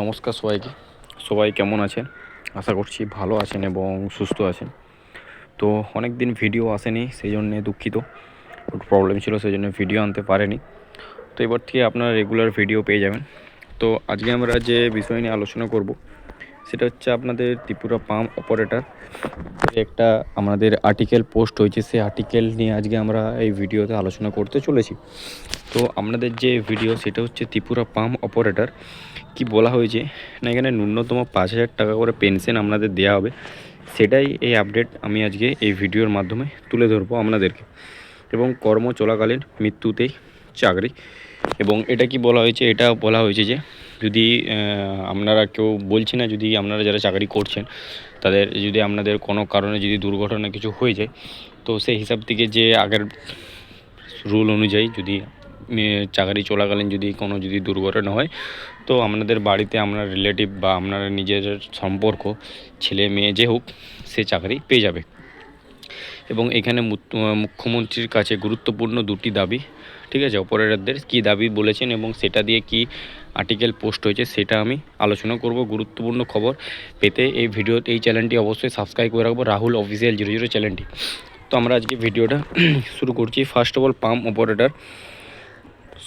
নমস্কার সবাইকে। সবাই কেমন আছেন? আশা করছি ভালো আছেন এবং সুস্থ আছেন। তো অনেক দিন ভিডিও আসেনি সেই জন্যে দুঃখিত। একটু প্রবলেম ছিল সেই জন্য ভিডিও আনতে পারেনি। তো এবার থেকে আপনারা রেগুলার ভিডিও পেয়ে যাবেন। তো আজকে আমরা যে বিষয় নিয়ে আলোচনা করব, সেটা হচ্ছে আপনাদের ত্রিপুরা পাম্প অপারেটর একটা আমাদের আর্টিকেল পোস্ট হয়েছে। সেই আর্টিকেল নিয়ে আজকে আমরা এই ভিডিওতে আলোচনা করতে চলেছি। তো আপনাদের যে ভিডিও সেটা হচ্ছে ত্রিপুরা পাম্প অপারেটর কি বলা হয়েছে? না, এখানে ন্যূনতম পাঁচ হাজার টাকা করে পেনশন আপনাদের দেওয়া হবে। সেটাই এই আপডেট আমি আজকে এই ভিডিওর মাধ্যমে তুলে ধরবো আপনাদেরকে। এবং কর্ম চলাকালীন মৃত্যুতেই চাকরি। এবং এটা কি বলা হয়েছে? এটা বলা হয়েছে যে যদি আপনারা কেউ বলছি না, যদি আপনারা যারা চাকরি করছেন, তাদের যদি আপনাদের কোনো কারণে যদি দুর্ঘটনা কিছু হয়ে যায়, তো সেই হিসাব থেকে যে আগের রুল অনুযায়ী যদি চাকরি চলাকালীন যদি কোনো যদি দুর্ঘটনা হয়, তো আপনাদের বাড়িতে আপনার রিলেটিভ বা আপনার নিজের সম্পর্ক, ছেলে মেয়ে যে হোক, সে চাকরি পেয়ে যাবে। এবং এখানে মুখ্যমন্ত্রীর কাছে গুরুত্বপূর্ণ দুটি দাবি, ঠিক আছে? অপারেটরদের কী দাবি বলেছেন এবং সেটা দিয়ে কি আর্টিকেল পোস্ট হয়েছে সেটা আমি আলোচনা করব। গুরুত্বপূর্ণ খবর পেতে এই ভিডিও এই চ্যানেলটি অবশ্যই সাবস্ক্রাইব করে রাখব, রাহুল অফিসিয়াল জিরো জিরো চ্যানেলটি তো আমরা আজকে ভিডিওটা শুরু করছি। First of all pump operator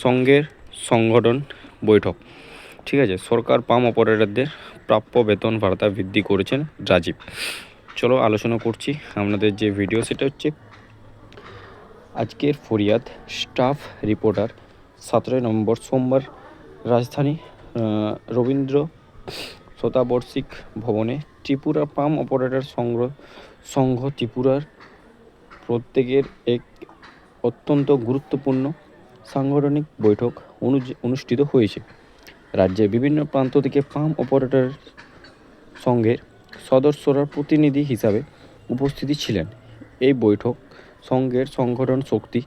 সঙ্গের সংগঠন বৈঠক। ঠিক আছে, সরকার পাম অপারেটরদের প্রাপ্য বেতন ভাতা বৃদ্ধি করেছেন রাজীব। চলো আলোচনা করছি আপনাদের যে ভিডিও সেটা হচ্ছে আজকের ফরিয়াদ স্টাফ রিপোর্টার সতেরোই নভেম্বর সোমবার রাজধানী রবীন্দ্র শতাবর্ষিক ভবনে ত্রিপুরা পাম অপারেটর সংগ্রহ সংঘ ত্রিপুরার প্রত্যেকের এক অত্যন্ত গুরুত্বপূর্ণ সাংগঠনিক বৈঠক অনুষ্ঠিত হয়েছে। রাজ্যের বিভিন্ন প্রান্ত থেকে পাম অপারেটর সংঘের সদস্যরা প্রতিনিধি হিসাবে উপস্থিতি ছিলেন। এই বৈঠক সংঘের সংগঠন শক্তি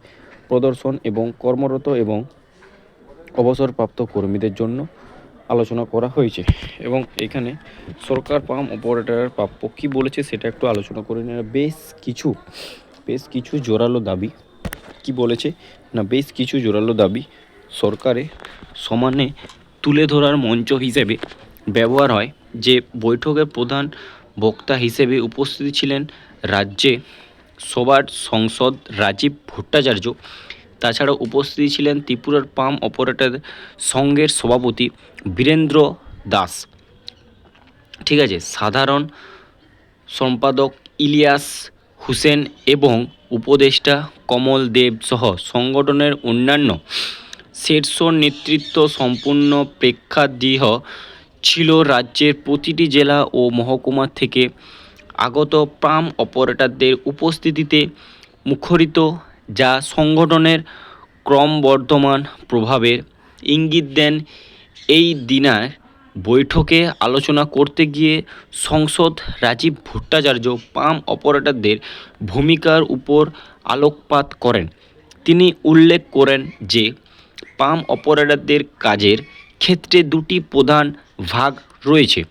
প্রদর্শন এবং কর্মরত এবং অবসরপ্রাপ্ত কর্মীদের জন্য আলোচনা করা হয়েছে এবং এখানে সরকার পাম অপারেটরের প্রাপ্য কী বলেছে সেটা একটু আলোচনা করে নেওয়া। বেশ কিছু বেশ কিছু জোরালো দাবি কি বলেছে? না, বেশ কিছু জোরালো দাবি সরকারে সমানে তুলে ধরার মঞ্চ হিসেবে ব্যবহার হয়, যে বৈঠকের প্রধান বক্তা হিসেবে উপস্থিত ছিলেন রাজ্যে সবার সংসদ রাজীব ভট্টাচার্য। তাছাড়া উপস্থিত ছিলেন ত্রিপুরার পাম অপারেটর সংঘের সভাপতি বীরেন্দ্র দাস। ঠিক আছে, সাধারণ সম্পাদক ইলিয়াস হুসেন এবং উপদেষ্টা কমল দেব সহ সংগঠনের অন্যান্য শীর্ষ নেতৃত্ব সম্পূর্ণ প্রেক্ষাগৃহ ছিল রাজ্যের প্রতিটি জেলা ও মহকুমা থেকে আগত পাম অপারেটরদের উপস্থিতিতে মুখরিত, যা সংগঠনের ক্রমবর্ধমান প্রভাবের ইঙ্গিত দেন এই দিনার বৈঠকে আলোচনা করতে গিয়ে সংসদ রাজীব ভট্টাচার্য পাম অপারেটরদের ভূমিকার উপর আলোকপাত করেন। তিনি উল্লেখ করেন যে, পাম অপারেটরদের কাজের ক্ষেত্রে দুটি প্রধান ভাগ রয়েছে।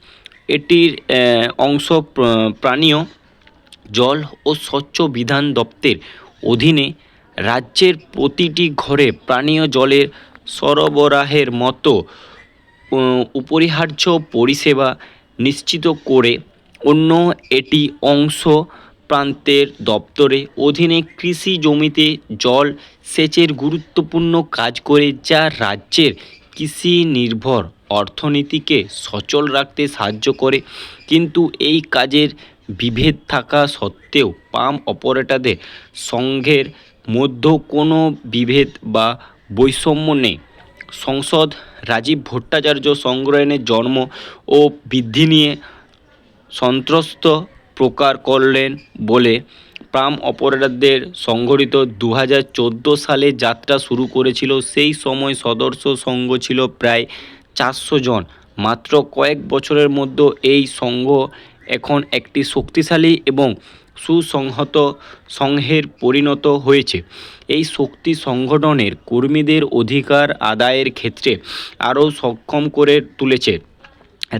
এটির অংশ প্র- পানীয় জল ও স্বচ্ছ বিধান দপ্তরের অধীনে রাজ্যের প্রতিটি ঘরে পানীয় জলের সরবরাহের মতো অপরিহার্য পরিষেবা নিশ্চিত করে অন্য এটি অংশ প্রান্তের দপ্তরে অধীনে কৃষি জমিতে জল সেচের গুরুত্বপূর্ণ কাজ করে, যা রাজ্যের কৃষি নির্ভর অর্থনীতিকে সচল রাখতে সাহায্য করে। কিন্তু এই কাজের বিভেদ থাকা সত্ত্বেও পাম অপারেটরদের সংঘের মধ্যে কোনো বিভেদ বা বৈষম্য নেই। সংসদ রাজীব ভট্টাচার্য সংগ্রহণের জন্ম ও বৃদ্ধি নিয়ে সন্ত্রস্ত প্রকার করলেন বলে পাম অপারেটরদের সংগঠিত দু সালে যাত্রা শুরু করেছিল। সেই সময় সদস্য সংঘ ছিল প্রায় চারশো জন। মাত্র কয়েক বছরের মধ্যে এই সংঘ এখন একটি শক্তিশালী এবং সুসংহত সংঘের পরিণত হয়েছে। এই শক্তি সংগঠনের কর্মীদের অধিকার আদায়ের ক্ষেত্রে আরও সক্ষম করে তুলেছে।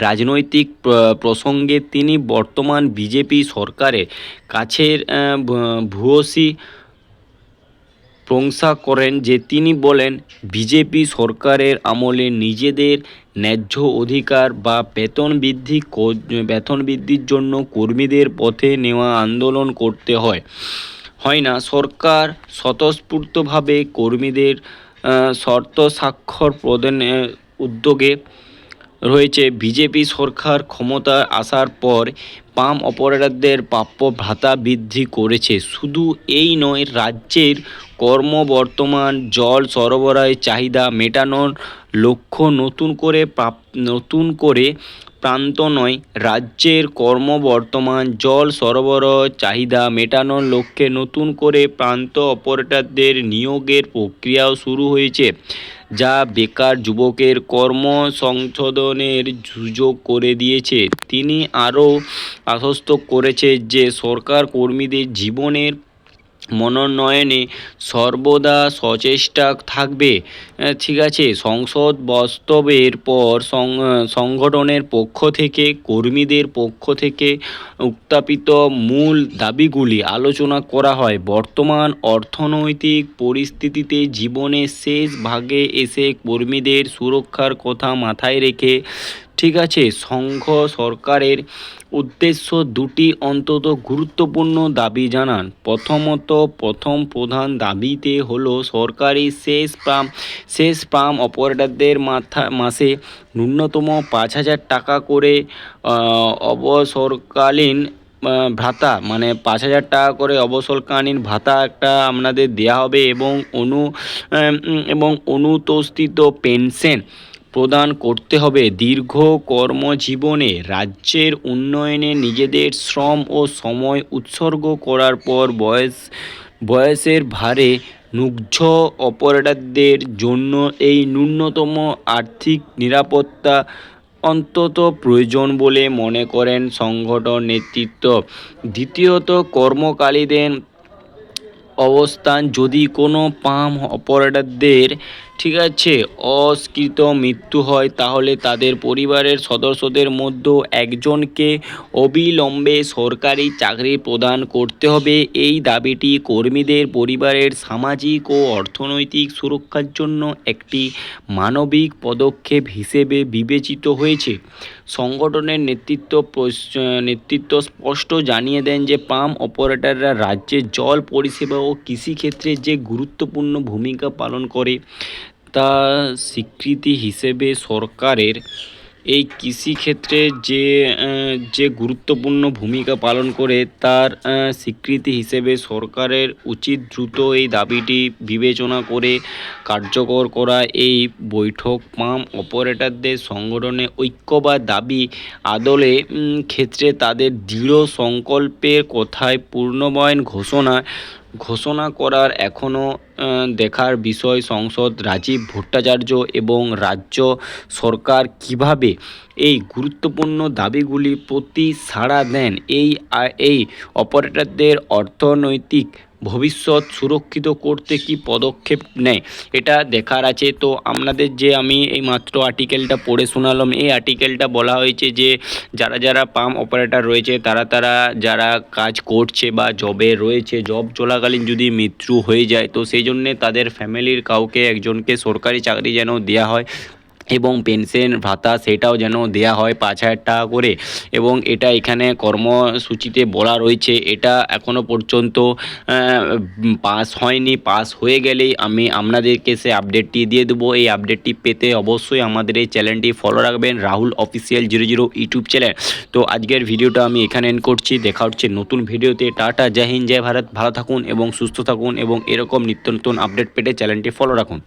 রাজনৈতিক প্রসঙ্গে তিনি বর্তমান বিজেপি সরকারের কাছের ভূয়সী প্রশংসা করেন যে তিনি বলেন, বিজেপি সরকারের আমলে নিজেদের ন্যায্য অধিকার বা বেতন বৃদ্ধি বেতন বৃদ্ধির জন্য কর্মীদের পথে নেওয়া আন্দোলন করতে হয়। হয় না, সরকার স্বতঃস্ফূর্তভাবে কর্মীদের শর্ত স্বাক্ষর প্রদানের উদ্যোগে রয়েছে বিজেপি সরকার ক্ষমতা আসার পর পাম অপারেটরদের প্রাপ্য ভাতা বৃদ্ধি করেছে। শুধু এই নয়, রাজ্যের কর্মবর্তমান জল সরবরাহের চাহিদা মেটানোর লক্ষ্য নতুন করে নতুন করে প্রান্ত নয়, রাজ্যের কর্মবর্তমান জল সরবরাহ চাহিদা মেটানোর লক্ষ্যে নতুন করে প্রান্ত অপারেটরদের নিয়োগের প্রক্রিয়াও শুরু হয়েছে। যা বেকার যুবকের কর্ম সংশোধনের সুযোগ করে দিয়েছে। তিনি আরও আশ্বস্ত করেছে যে সরকার কর্মীদের জীবনের মনোনয়নে সর্বদা সচেষ্টা থাকবে। ঠিক আছে, সংসদ বাস্তবের পর সংগঠনের পক্ষ থেকে, কর্মীদের পক্ষ থেকে উত্থাপিত মূল দাবিগুলি আলোচনা করা হয়। বর্তমান অর্থনৈতিক পরিস্থিতিতে জীবনের শেষ ভাগে এসে কর্মীদের সুরক্ষার কথা মাথায় রেখে ঠিক আছে। সংঘ সরকারের উদ্দেশ্য দুটি অন্তত গুরুত্বপূর্ণ দাবি জানান। প্রথমত, প্রথম প্রধান দাবিতে হলো সরকারি শেষ পাম শেষ পাম অপারেটরদের মাথা, মাসে ন্যূনতম পাঁচ হাজার টাকা করে অবসরকালীন ভাতা মানে পাঁচ হাজার টাকা করে অবসরকালীন ভাতা একটা আপনাদের দেওয়া হবে এবং অনু এবং অনুতোষিত পেনশন প্রদান করতে হবে। দীর্ঘ কর্মজীবনে রাজ্যের উন্নয়নে নিজেদের শ্রম ও সময় উৎসর্গ করার পর বয়স, বয়সের ভারে নুগ্ধ অপারেটরদের জন্য এই ন্যূনতম আর্থিক নিরাপত্তা অন্তত প্রয়োজন বলে মনে করেন সংগঠন নেতৃত্ব। দ্বিতীয়ত, কর্মকালীদের অবস্থান, যদি কোনো পাম অপারেটরদের ঠিক আছে, অস্কৃত মৃত্যু হয়, তাহলে তাদের পরিবারের সদস্যদের মধ্যে একজনকে অবিলম্বে সরকারি চাকরি প্রদান করতে হবে। এই দাবিটি কর্মীদের পরিবারের সামাজিক ও অর্থনৈতিক সুরক্ষার জন্য একটি মানবিক পদক্ষেপ হিসেবে বিবেচিত হয়েছে। সংগঠনের নেতৃত্ব নেতৃত্ব স্পষ্ট জানিয়ে দেন যে, পাম অপারেটররা রাজ্যে জল পরিষেবা ও কৃষিক্ষেত্রে যে গুরুত্বপূর্ণ ভূমিকা পালন করে তা স্বীকৃতি হিসেবে সরকারের এই কৃষিক্ষেত্রে যে যে গুরুত্বপূর্ণ ভূমিকা পালন করে তার স্বীকৃতি হিসেবে সরকারের উচিত দ্রুত এই দাবিটি বিবেচনা করে কার্যকর করা। এই বৈঠক পাম অপারেটরদের সংগঠনে ঐক্য বা দাবি আদলে ক্ষেত্রে তাদের দৃঢ় সংকল্পের কথায় পূর্ণবয়ন ঘোষণা ঘোষণা করার এখনও দেখার বিষয় সংসদ রাজীব ভট্টাচার্য এবং রাজ্য সরকার কীভাবে এই গুরুত্বপূর্ণ দাবিগুলি প্রতি সাড়া দেন, এই এই অপারেটরদের অর্থনৈতিক ভবিষ্যৎ সুরক্ষিত করতে কি পদক্ষেপ নেয়? এটা দেখার আছে। তো আপনাদের যে আমি এই মাত্র আর্টিকেলটা পড়ে শোনালাম, এই আর্টিকেলটা বলা হয়েছে যে যারা যারা পাম অপারেটর রয়েছে, তারা তারা যারা কাজ করছে বা জবে রয়েছে জব চলাকালীন যদি মৃত্যু হয়ে যায়, তো সেই জন্যে তাদের ফ্যামিলির কাউকে একজনকে সরকারি চাকরি যেন দেওয়া হয়। এবং পেনশন ভাতা সেটাও যেন দেয়া হয় পাঁচ হাজার টাকা করে। এবং এটা এখানে কর্মসূচিতে বলা রয়েছে। এটা এখনও পর্যন্ত পাস হয়নি। পাস হয়ে গেলেই আমি আপনাদেরকে সে আপডেটটি দিয়ে দেবো। এই আপডেটটি পেতে অবশ্যই আমাদের এই চ্যানেলটি ফলো রাখবেন। Rahul official zero zero YouTube channel. তো আজকের ভিডিওটা আমি এখানে এন্ড করছি। দেখা হচ্ছে নতুন ভিডিওতে। টাটা, জয় হিন্দ, জয় ভারত। ভালো থাকুন এবং সুস্থ থাকুন এবং এরকম নিত্য নতুন আপডেট পেতে চ্যানেলটি ফলো রাখুন।